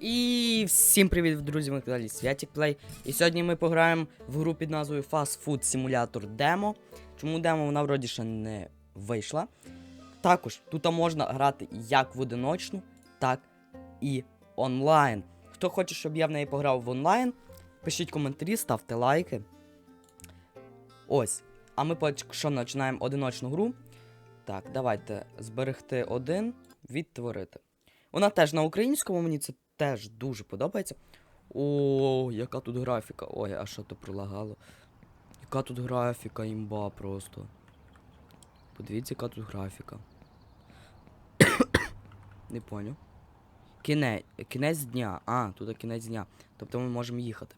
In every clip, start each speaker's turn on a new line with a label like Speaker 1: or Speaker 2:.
Speaker 1: І всім привіт, друзі, ми каналі Святік Плей. І сьогодні ми пограємо в гру під назвою Fast Food Simulator Demo. Чому демо вона вроді ще не вийшла. Також тут можна грати як в одиночну, так і онлайн. Хто хоче, щоб я в неї пограв в онлайн, пишіть коментарі, ставте лайки. Ось. А ми поки що починаємо одиночну гру. Так, давайте зберегти один, відтворити. Вона теж на українському, мені це теж дуже подобається. О, яка тут графіка. Ой, а що то пролагало? Яка тут графіка, імба просто. Подивіться, яка тут графіка. Не поняв. Кінець, кінець дня. А, тут кінець дня. Тобто ми можемо їхати.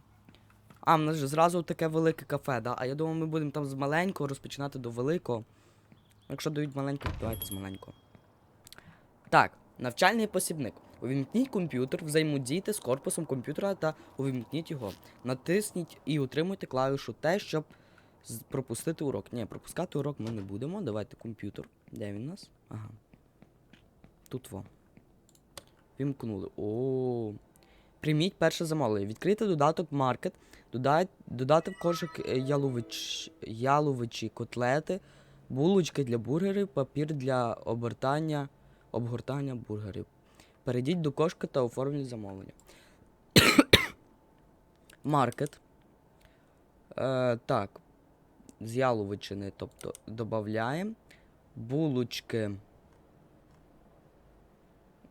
Speaker 1: А, в нас же зразу таке велике кафе, да? А я думаю, ми будемо там з маленького розпочинати до великого. Якщо дають маленького, давайте з маленького. Так, навчальний посібник. Увімкніть комп'ютер, взаємодійте з корпусом комп'ютера та увімкніть його. Натисніть і утримуйте клавішу Т, щоб пропустити урок. Ні, пропускати урок ми не будемо. Давайте комп'ютер. Де він у нас? Ага. Тут во. Вімкнули. О. Прийміть перше замовлення. Відкрийте додаток Market. Додати в кошик е, ялович, яловичі котлети, булочки для бургерів, папір для обертання, обгортання бургерів. Перейдіть до кошки та оформіть замовлення. Маркет. Е, так. З яловичини, тобто додаємо. Булочки.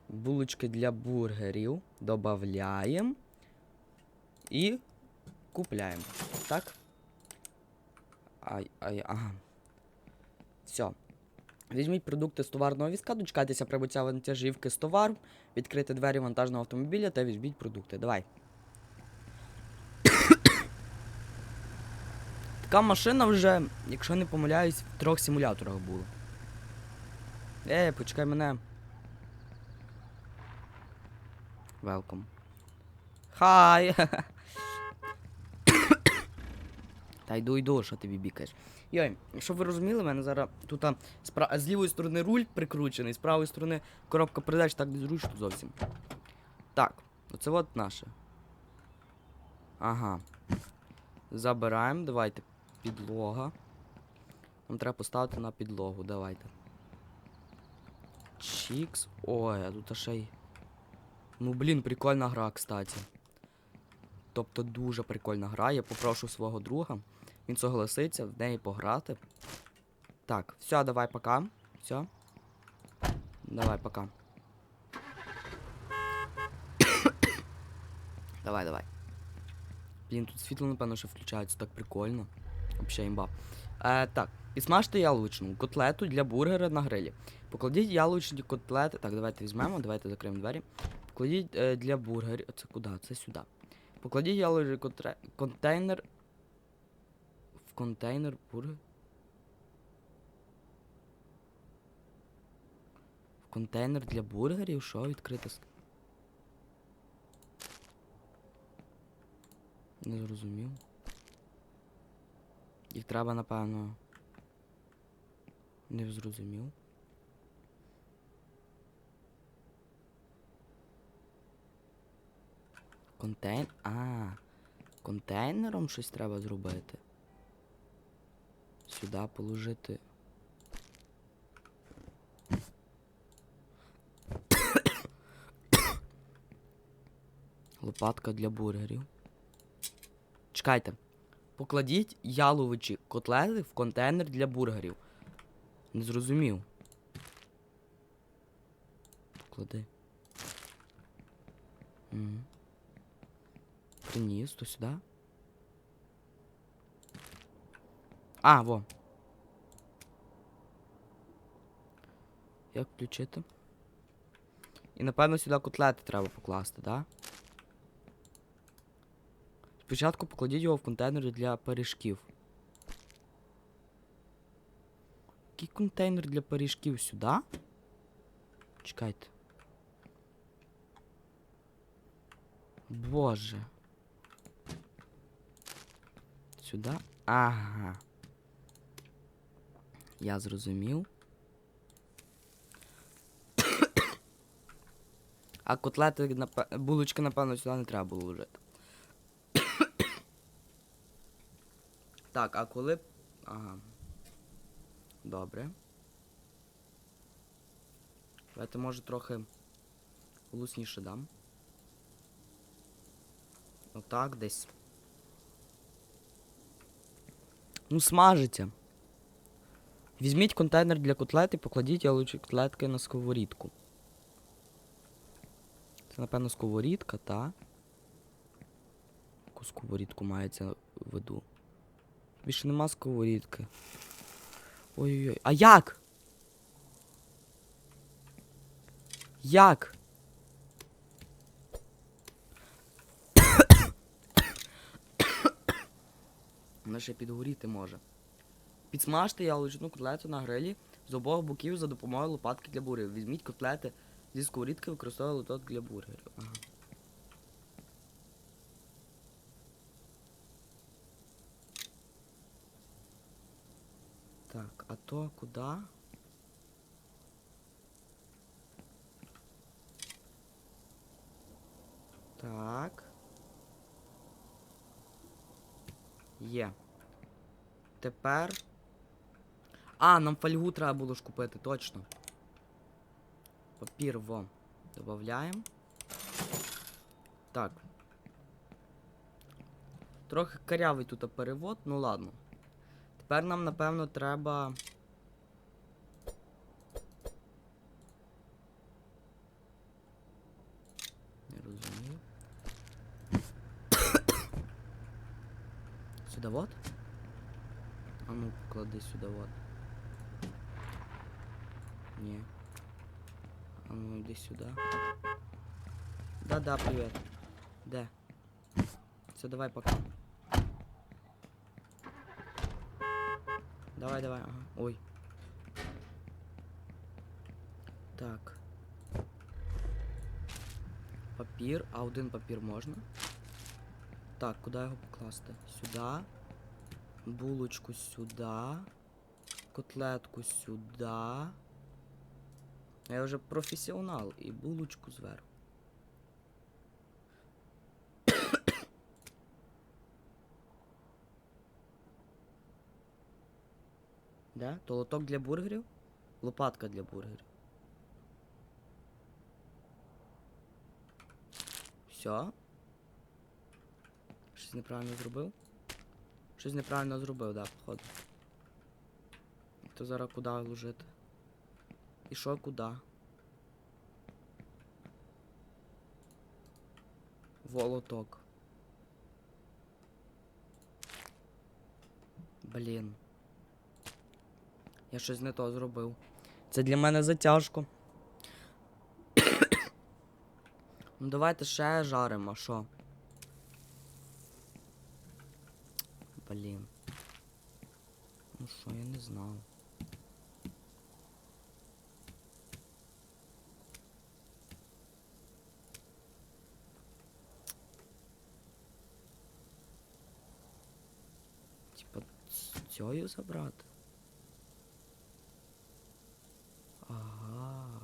Speaker 1: Булочки для бургерів. Додаємо. І купляємо. Так? Ай, ай, ага. Все. Візьміть продукти з товарного візка, дочекайтеся прибуття вантажівки з товаром, відкрити двері вантажного автомобіля та візьміть продукти. Давай. Така машина вже, якщо не помиляюсь, в трьох симуляторах була. Ей, почекай мене. Welcome. Хай! Та йду йду, що ти бібікаєш. Йой, щоб ви розуміли, в мене зараз тут спра... з лівої сторони руль прикручений, з правої сторони коробка передач так незручно зовсім. Так, оце от наше. Ага. Забираємо, давайте. Підлога. Нам треба поставити на підлогу, давайте. Чікс. Ой, а тут ще й. Ну, блін, прикольна гра, кстати. Тобто дуже прикольна гра. Я попрошу свого друга. Він согласиться в неї пограти. Так, все, давай пока. Все. Давай, пока. давай, давай. Блін, тут світло, напевно, що включається, так прикольно. Вообще імба. Е, так, підсмажте яловичну котлету для бургера на грилі. Покладіть яловичні котлети. Так, давайте візьмемо, давайте закриємо двері. Покладіть е, для бургерів. Це куди? Це сюди. Покладіть яловичний контейнер. Контейнер бургер. В контейнер для бургерів? Що відкрити? ск- Не зрозумів. Їх треба, напевно. Не зрозумів. Контейн. А, контейнером щось треба зробити. Сюди положити. Лопатка для бургерів. Чекайте. Покладіть яловичі котлети в контейнер для бургерів. Не зрозумів. Поклади. Угу. Приніс, то сюди. А, во. Як включити? І напевно сюди котлети треба покласти? Да? Спочатку покладіть його в контейнер для пиріжків. Який контейнер для пиріжків сюди? Чекайте. Боже. Сюди? Ага. Я зрозумів. А котлети, булочки, напевно, сюди не треба було вжити. так, а коли. Ага. Добре. Давайте, може, трохи голосніше дам. Отак десь. Ну, смажиться. Візьміть контейнер для котлет і покладіть яловичі котлетки на сковорідку. Це, напевно, сковорідка, та? Яку сковорідку мається в виду? Більше нема сковорідки. Ой-ой-ой. А як? Як? Вона ще підгоріти може. Підсмажте яловичну котлету на грилі з обох боків за допомогою лопатки для бургерів. Візьміть котлети зі сковорідки, використовуйте лоток для бургерів. Ага. Так, а то куди? Так. Є. Тепер. А, нам фольгу треба було ж купити, точно. Папір во. Добавляємо. Так. Трохи карявий тут перевод, ну ладно. Тепер нам, напевно, треба. Не розумію. Сюди вот? А ну, поклади сюди вот. Ні. А ну. Да-да, привет. Де? Все, давай пока. Давай, давай, ага. Ой. Так. Папір, а один папір можна? Так, куди його покласти? Сюди. Булочку сюди. Котлетку сюди. Я вже професіонал і булочку зверху. Да? То лоток для бургерів? Лопатка для бургерів. Все. Щось неправильно зробив? Щось неправильно зробив, да, походу. То зараз куди ложити? І що куди? Волоток. Блін. Я щось не то зробив. Це для мене затяжко. ну давайте ще жаримо, що? Блін. Ну що, я не знав. Типа цю забрати? Ага.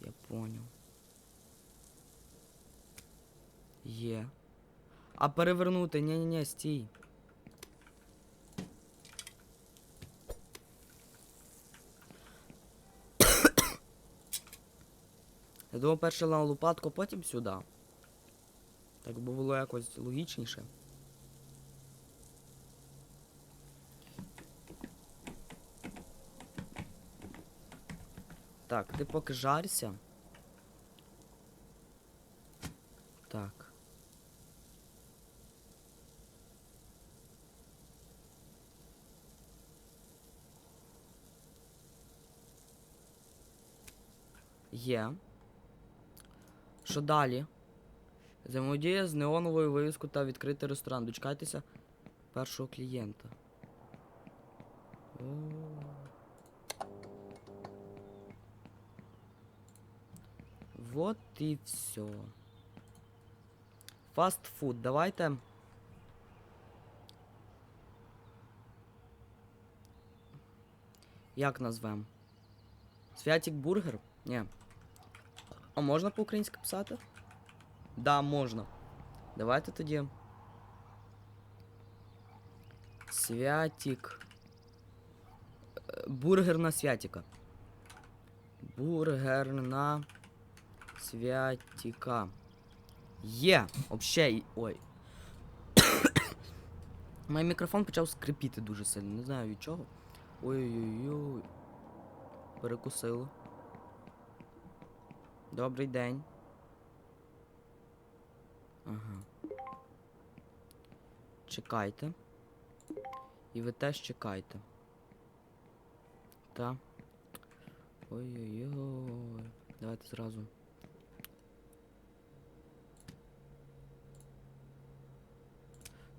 Speaker 1: Я понял. Є. А перевернути, ні-ні-ні, стій. Я думав перше на лопатку, потім сюди. Так би було якось логічніше. Так, ти поки жарся. Так. Є. Що далі? Взаємодія з неоновою вивіскою та відкритий ресторан. Дочекайтеся першого клієнта. Вот і все. Фастфуд. Давайте. Як назвем? Святік бургер? Ні. А можна по-українськи писати? Да, можна. Давайте тоді. Святік. Е, Бургерна святіка. Бургерна святіка. Є! Вообще. Ой. Мій мікрофон почав скрипіти дуже сильно. Не знаю від чого. Ой-ой-ой. Перекусило. Добрий день. Ага. Чекайте. І ви теж чекайте. Та. Ой-ой-ой. Давайте зразу.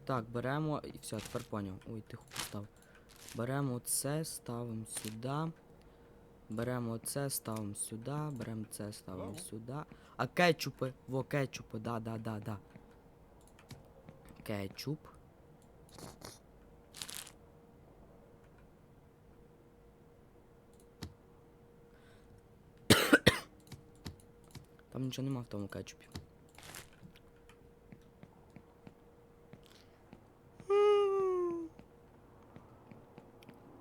Speaker 1: Так, беремо. І все, тепер поняв. Ой, тихо постав. Беремо це, ставимо сюди. Беремо це, ставимо сюди. Беремо це, ставимо сюди. А кетчупи. Во, кетчупи, да, да, да, да. Кетчуп. Там нічого нема в тому кетчупі.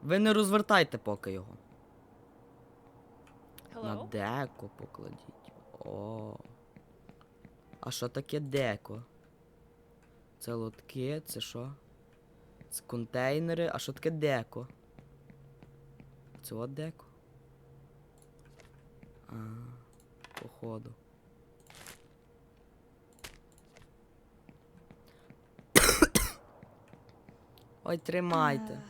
Speaker 1: Ви не розвертайте поки його. На деко покладіть. О. А що таке деко? Це лотки, це що? Це контейнери, а що таке деко? Це от деко? А, походу. Ой, тримайте.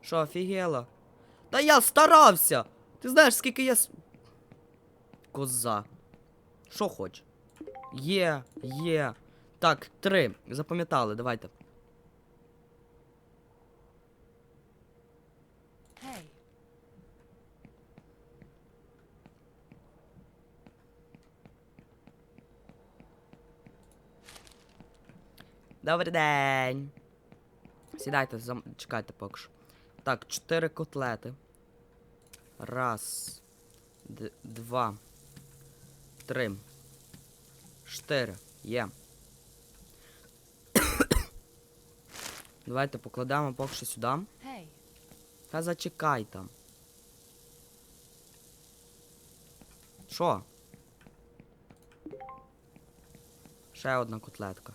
Speaker 1: Що, офігела? Та я старався! Ти знаєш, скільки я. Коза. Що хоч? Є, є. Так, три. Запам'ятали, давайте.
Speaker 2: Hey.
Speaker 1: Добрий день. Сідайте, зам... чекайте поки що. Так, чотири котлети. Раз. Д- два. Три. Чотири. Є. Давайте покладемо поки що сюди.
Speaker 2: Hey.
Speaker 1: Та зачекай там. Що? Ще одна котлетка.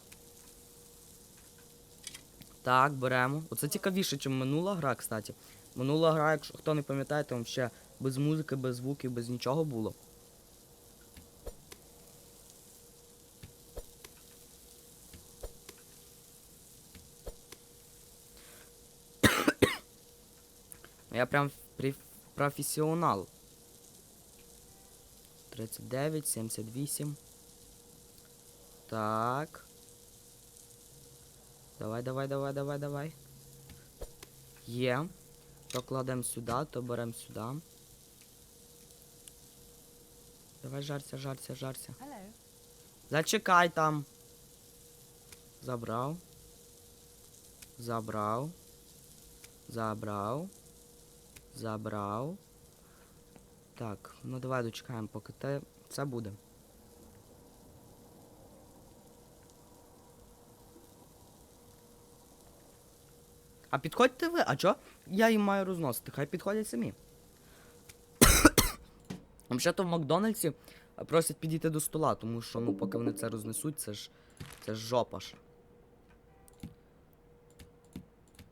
Speaker 1: Так, беремо. Оце цікавіше, ніж минула гра, кстати. Минула гра, якщо хто не пам'ятає, там ще без музики, без звуків, без нічого було. Я прям професіонал. 39, 78. Так. Давай, давай, давай, давай, давай. Є. То кладемо сюди, то беремо сюди. Давай жарся, жарся, жарся.
Speaker 2: Hello.
Speaker 1: Зачекай там. Забрав. Забрав. Забрав. Забрав. Так, ну давай дочекаємо, поки те це буде. А підходьте ви, а чо? Я їм маю розносити, хай підходять самі. Взагалі-то в Макдональдсі просять підійти до стола, тому що ну поки вони це рознесуть, це ж. Це ж жопа ж.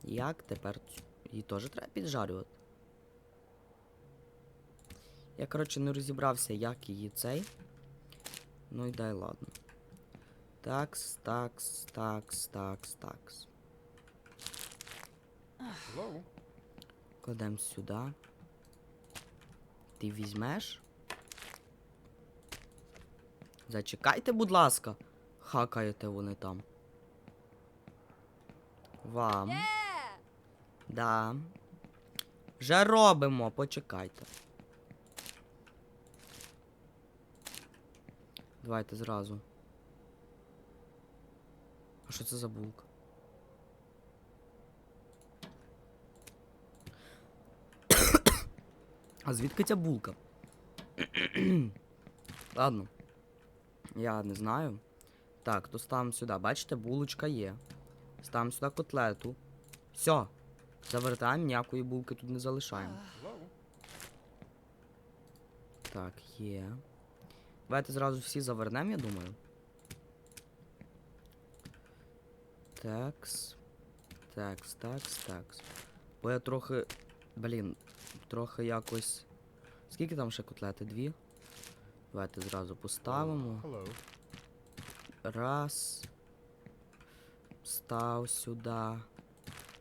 Speaker 1: Як тепер її теж треба піджарювати? Я, коротше, не розібрався, як її цей. Ну і дай ладно. Такс, такс, такс, такс, такс. Кладемо сюди. Ти візьмеш? Зачекайте, будь ласка. Хакаєте вони там. Вам.
Speaker 2: Yeah.
Speaker 1: Да. Вже робимо, почекайте. Давайте зразу. А що це за булка? А звідки ця булка? Ладно. Я не знаю. Так, то ставимо сюди. Бачите, булочка є. Ставимо сюди котлету. Все. Завертаємо, ніякої булки тут не залишаємо. Так, є. Давайте зразу всі завернемо, я думаю. Такс. Такс, такс, такс. Бо я трохи. Блін, трохи якось. Скільки там ще котлети? Дві? Давайте зразу поставимо. Раз. Став сюди.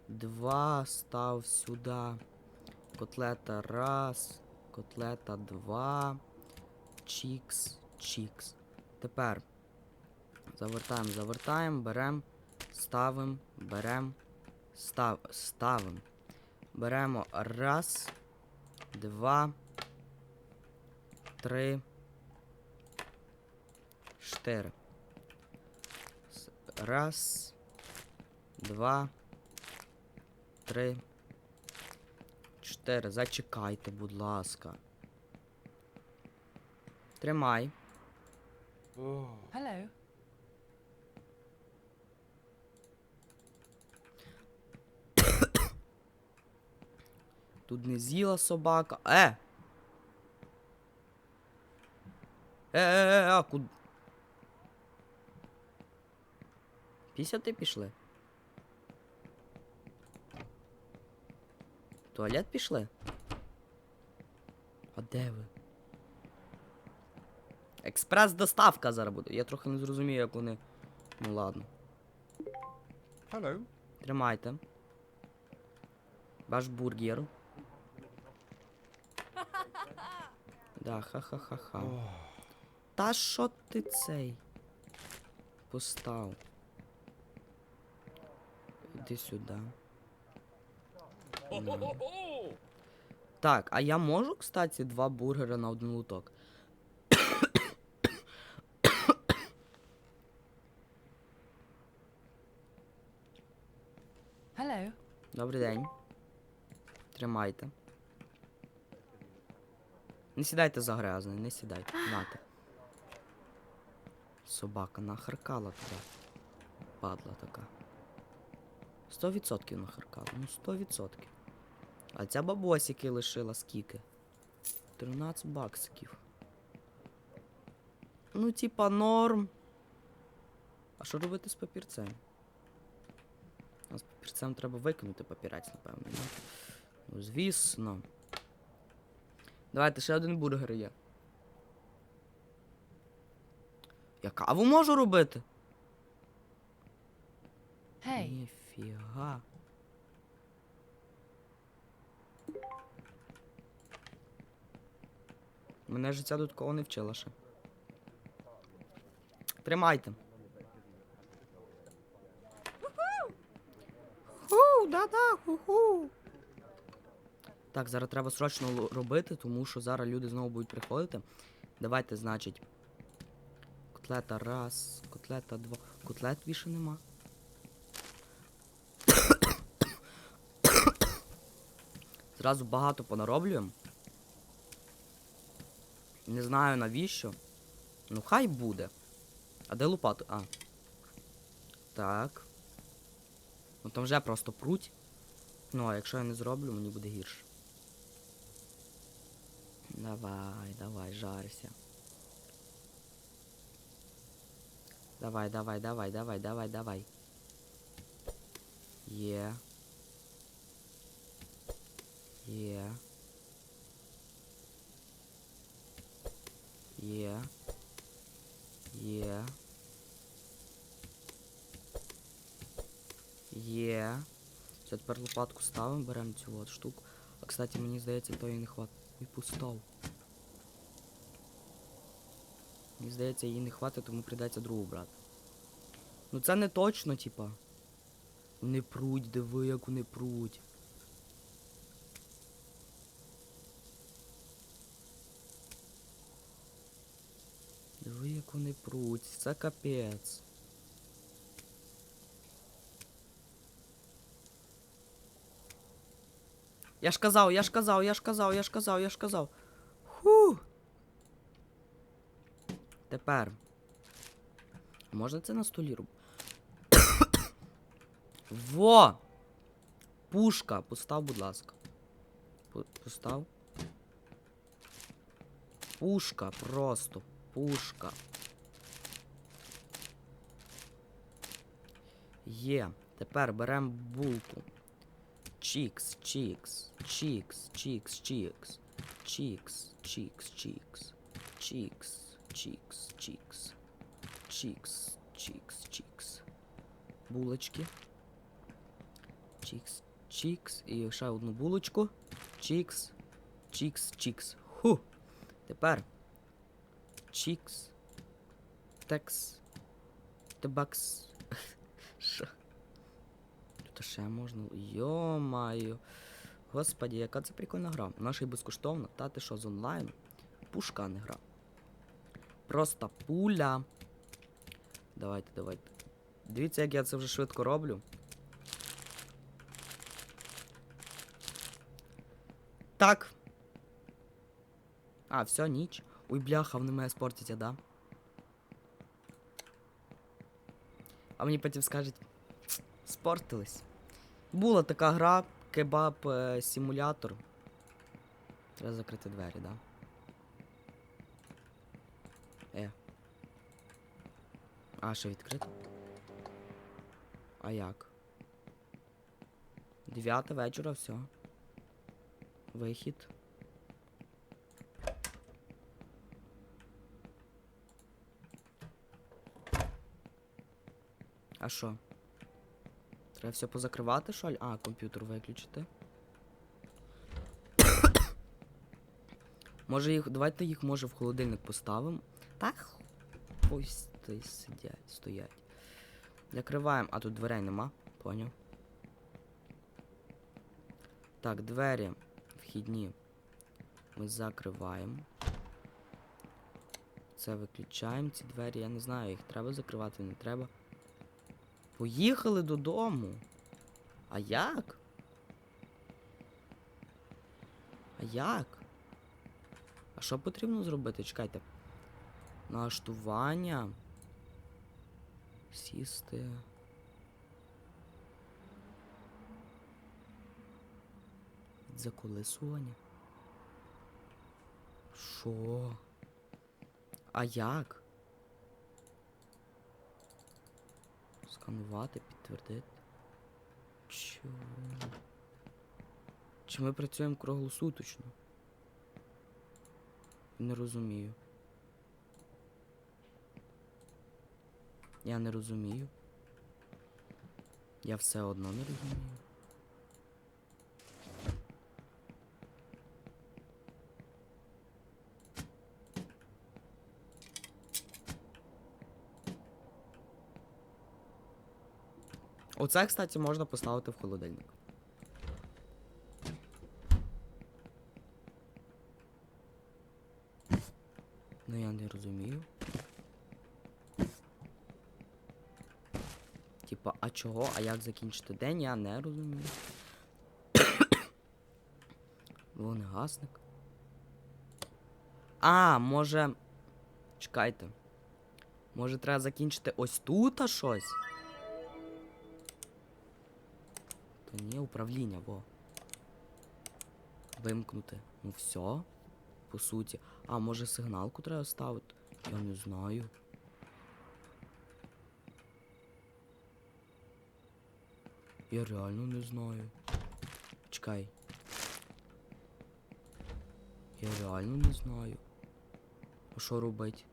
Speaker 1: Два. Став сюди. Котлета раз. Котлета два. Чікс. Чікс. Тепер. Завертаємо, завертаємо, беремо, ставимо, беремо, став, ставимо. Беремо раз, два, три, чотири. Раз, два, три, чотири. Зачекайте, будь ласка. Тримай.
Speaker 2: Hello.
Speaker 1: Тут не з'їла собака. Е! Е, е, е, а куди? Пісяти пішли? В Туалет пішли? А де ви? Експрес-доставка зараз буде. Я трохи не зрозумію, як вони. Ну ладно.
Speaker 3: Hello.
Speaker 1: Тримайте. Ваш бургер. Да, ха-ха-ха-ха.
Speaker 3: Oh.
Speaker 1: Та що ти цей? Постав. Іди сюди. Ну. Так, а я можу, кстати, два бургери на один луток?
Speaker 2: Hello.
Speaker 1: Добрий день. Тримайте. Не сідайте за грязне, не сідайте. Нате. Собака нахаркала туди. Падла така. Сто відсотків нахаркала. Ну сто відсотків. А ця бабосики лишила скільки? 13 баксиків. Ну, типа, норм. А що робити з папірцем? З папірцем треба викинути папірець, напевно. Ну, ну звісно. Давайте ще один бургер є. Я каву можу робити?
Speaker 2: Hey.
Speaker 1: Ніфіга. Мене життя тут кого не вчила ще. Тримайте. Ху, да-да, ху-ху. Так, зараз треба срочно робити, тому що зараз люди знову будуть приходити. Давайте, значить. Котлета раз, котлета два. Котлет більше нема. Зразу багато понароблюємо. Не знаю навіщо. Ну хай буде. А де лопату? А. Так. Ну там вже просто пруть. Ну, а якщо я не зроблю, мені буде гірше. Давай, давай, жарся. Давай, давай, давай, давай, давай, давай. Є. Є. Є. Є. Є. Все, тепер лопатку ставимо, беремо цю от штуку. А кстати, мені здається, то і не хватить. І постав. Мені здається, її не хватить, тому прийдеться другу брати. Ну це не точно, типа. Не пруть, диви, як вони пруть. Диви, як вони пруть. Це капець. Я ж казав, я ж казав, я ж казав, я ж казав, я ж казав. Ху. Тепер. Можна це на столі робити? Во! Пушка. Постав, будь ласка. Постав. Пушка, просто. Пушка. Є. Тепер беремо булку. Чікс, чікс, чікс, чікс, чікс. Чікс, чікс, чікс. Чікс, чікс, чікс. Чікс, чікс, чікс. Булочки. Чікс, чікс. І ще одну булочку. Чікс, чікс, чікс. Ху. Тепер. Чікс. Текс. Тебакс. Що? Тут ще можна. Йо-маю. Господі, яка це прикольна гра. Наша й безкоштовна. Та ти що з онлайн? Пушка а не гра. Просто пуля. Давайте, давайте. Дивіться, як я це вже швидко роблю. Так. А, все, ніч. Ой, бляха, вони мене спортять, да? А мені потім скажуть, спортились. Була така гра, кебаб е, симулятор. Треба закрити двері, да? Е. А, що відкрито? А як? Дев'ята вечора, все. Вихід. А що? Треба все позакривати, що ли? А, комп'ютер виключити. може їх. Давайте їх може в холодильник поставимо. Так. Ось ти сидять, стоять. Закриваємо, а тут дверей нема, поняв. Так, двері вхідні. Ми закриваємо. Це виключаємо ці двері. Я не знаю, їх треба закривати, не треба. Поїхали додому. А як? А як? А що потрібно зробити? Чекайте. Налаштування. Сісти. Заколесування. Що? А як? Сканувати, підтвердити. Чого? Чи ми працюємо круглосуточно? Не розумію. Я не розумію. Я все одно не розумію. Оце, кстати, можна поставити в холодильник. Ну я не розумію. Типа, а чого? А як закінчити день? Я не розумію. Вогнегасник. А, може. Чекайте. Може треба закінчити ось тут а щось? Та ні, управління, во. Вимкнути. Ну все. По суті. А, може сигналку треба ставити? Я не знаю. Я реально не знаю. Чекай. Я реально не знаю. А що робить?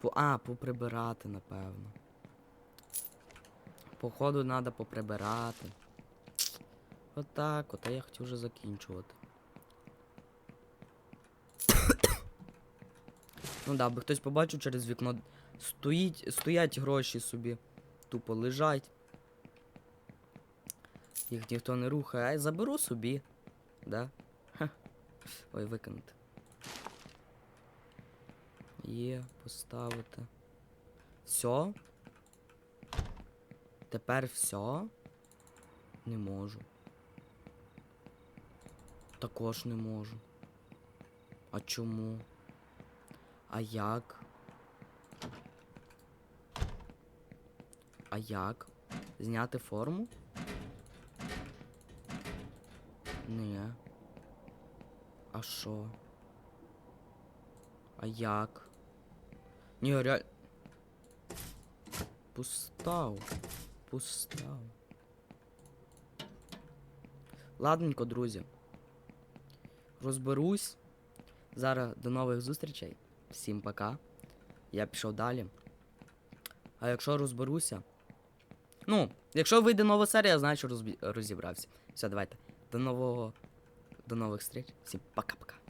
Speaker 1: По... А, поприбирати, напевно. Походу треба поприбирати. Отак, от, а я хотів вже закінчувати. ну да, би хтось побачив через вікно. Стоїть, стоять гроші собі. Тупо лежать. Їх ніхто не рухає, а я заберу собі. Да? Ха. Ой, викинути. Є, поставити. Все? Тепер все? Не можу. також не можу. А чому? А як? А як? Зняти форму? Ні. А що? А як? Ні, реально. Пустав. Пустав. Ладненько, друзі. Розберусь. Зараз до нових зустрічей. Всім пока. Я пішов далі. А якщо розберуся. Ну, якщо вийде нова серія, значить розбі... розібрався. Все, давайте. До нового. До нових зустріч. Всім пока-пока.